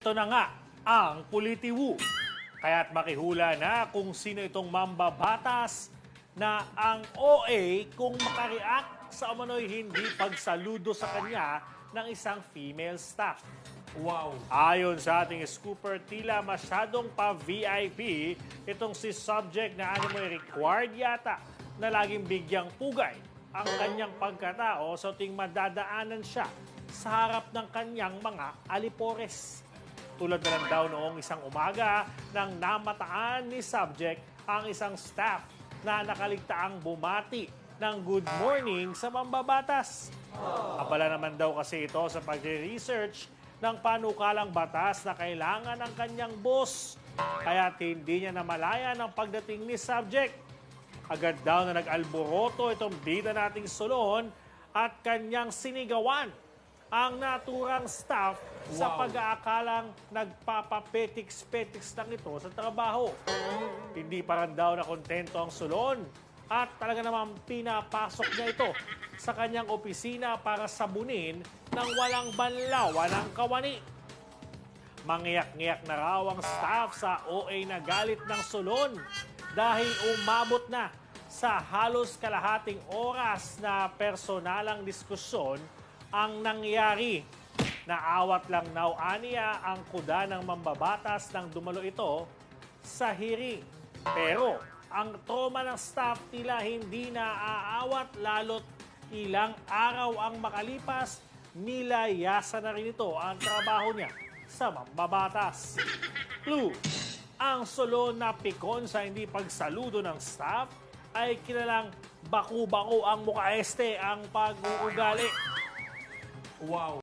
Ito na nga ang Pulitiwu. Kaya't makihula na kung sino itong mambabatas na ang OA kung makareact sa umano'y hindi pagsaludo sa kanya ng isang female staff. Wow. Ayon sa ating scooper, tila masyadong pa-VIP itong si subject na ano mo'y required yata na laging bigyang pugay ang kanyang pagkatao sa ting madadaanan siya sa harap ng kanyang mga alipores. Tulad na lang daw noong isang umaga nang namataan ni subject ang isang staff na nakaligtaang bumati ng good morning sa mambabatas. Abala naman daw kasi ito sa pagre-research ng panukalang batas na kailangan ng kanyang boss. Kaya hindi niya namalayan ang pagdating ni subject. Agad daw na nag-alboroto itong bida nating sulon at kanyang sinigawan ang naturang staff sa Wow. pag-aakalang nagpapapetiks-petiks lang ito sa trabaho. Hindi pa rin daw na kontento ang sulon at talaga namang pinapasok niya ito sa kanyang opisina para sabunin ng walang banlawan ng kawani. Mangyak-ngyak na raw ang staff sa OA na galit ng sulon dahil umabot na sa halos kalahating oras na personalang diskusyon ang nangyari. Naawat lang naw aniya ang kuda ng mambabatas nang dumalo ito sa hearing. Pero ang trauma ng staff tila hindi na aawat lalo't ilang araw ang makalipas, nilayasa na rin ito ang trabaho niya sa mambabatas. Clue, ang solo na pikon sa hindi pagsaludo ng staff ay kilalang baku-bako ang mukha este ang pag-uugali. Wow.